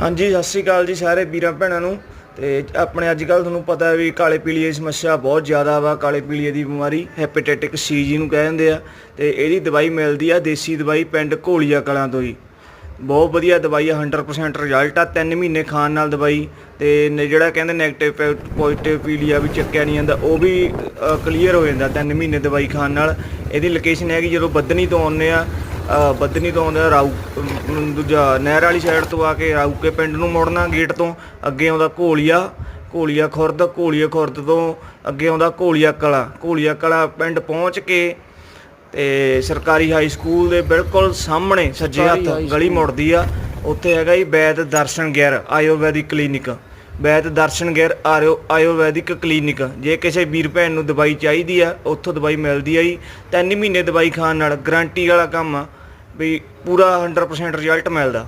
ਹਾਂਜੀ, ਸਤਿ ਸ਼੍ਰੀ ਅਕਾਲ ਜੀ ਸਾਰੇ ਵੀਰਾਂ ਭੈਣਾਂ ਨੂੰ। ਤੇ ਆਪਣੇ ਅੱਜ ਕੱਲ ਤੁਹਾਨੂੰ ਪਤਾ ਹੈ ਵੀ ਕਾਲੇ ਪੀਲੀਏ ਦੀ ਸਮੱਸਿਆ ਬਹੁਤ ਜ਼ਿਆਦਾ ਵਾ। ਕਾਲੇ ਪੀਲੀਏ ਦੀ ਬਿਮਾਰੀ ਹੈਪੇਟਾਈਟਿਕ ਸੀ ਜਿਹਨੂੰ ਕਹਿ ਦਿੰਦੇ ਆ। ਤੇ ਇਹਦੀ ਦਵਾਈ ਮਿਲਦੀ ਆ ਦੇਸੀ ਦਵਾਈ ਪਿੰਡ ਘੋਲੀਆ ਕਲਾਂ ਤੋਂ ਹੀ ਬਹੁਤ ਵਧੀਆ ਦਵਾਈ ਆ 100% ਰਿਜ਼ਲਟ ਆ। 3 ਮਹੀਨੇ ਖਾਣ ਨਾਲ ਦਵਾਈ। ਤੇ ਜਿਹੜਾ ਕਹਿੰਦੇ 네ਗੇਟਿਵ ਪੋਜ਼ਿਟਿਵ ਪੀਲੀਆ ਵੀ ਚੱਕਿਆ ਨਹੀਂ ਜਾਂਦਾ, ਉਹ ਵੀ ਕਲੀਅਰ ਹੋ ਜਾਂਦਾ 3 ਮਹੀਨੇ ਦਵਾਈ ਖਾਣ ਨਾਲ। ਇਹਦੀ ਲੋਕੇਸ਼ਨ ਹੈਗੀ ਜਦੋਂ ਬੱਦਨੀ ਤੋਂ ਆਉਂਦੇ ਆ ਬੱਦਨੀ ਤੋਂ ਆਉਂਦਾ ਅਮ, ਦੂਜਾ ਨਹਿਰ ਵਾਲੀ ਸਾਈਡ ਤੋਂ ਆ ਕੇ ਰਾਊਕੇ ਪਿੰਡ ਨੂੰ ਮੁੜਨਾ ਗੇਟ ਤੋਂ। ਅੱਗੇ ਆਉਂਦਾ ਘੋਲੀਆ ਘੋਲੀਆ ਖੁਰਦ ਘੋਲੀਆ ਖੁਰਦ ਤੋਂ ਅੱਗੇ ਆਉਂਦਾ ਘੋਲੀਆ ਕਲਾ। ਘੋਲੀਆ ਕਲਾ ਪਿੰਡ ਪਹੁੰਚ ਕੇ ਤੇ ਸਰਕਾਰੀ ਹਾਈ ਸਕੂਲ ਦੇ ਬਿਲਕੁਲ ਸਾਹਮਣੇ ਸੱਜੇ ਹੱਥ ਗਲੀ ਮੁੜਦੀ ਆ। ਉੱਥੇ ਹੈਗਾ ਜੀ ਵੈਦ ਦਰਸ਼ਨ ਗਿਰ ਆਯੁਰਵੈਦਿਕ ਕਲੀਨਿਕ। ਵੈਦ ਦਰਸ਼ਨ ਗਿਰ ਆਯੁਰਵੈਦਿਕ ਕਲੀਨਿਕ। ਜੇ ਕਿਸੇ ਵੀਰ ਭੈਣ ਨੂੰ ਦਵਾਈ ਚਾਹੀਦੀ ਆ ਉੱਥੋਂ ਦਵਾਈ ਮਿਲਦੀ ਆ ਜੀ। ਤਿੰਨ ਮਹੀਨੇ ਦਵਾਈ ਖਾਣ ਨਾਲ ਗਾਰੰਟੀ ਵਾਲਾ ਕੰਮ ਆ। ਵੀ ਪੂਰਾ 100% ਰਿਜ਼ਲਟ ਮਿਲਦਾ।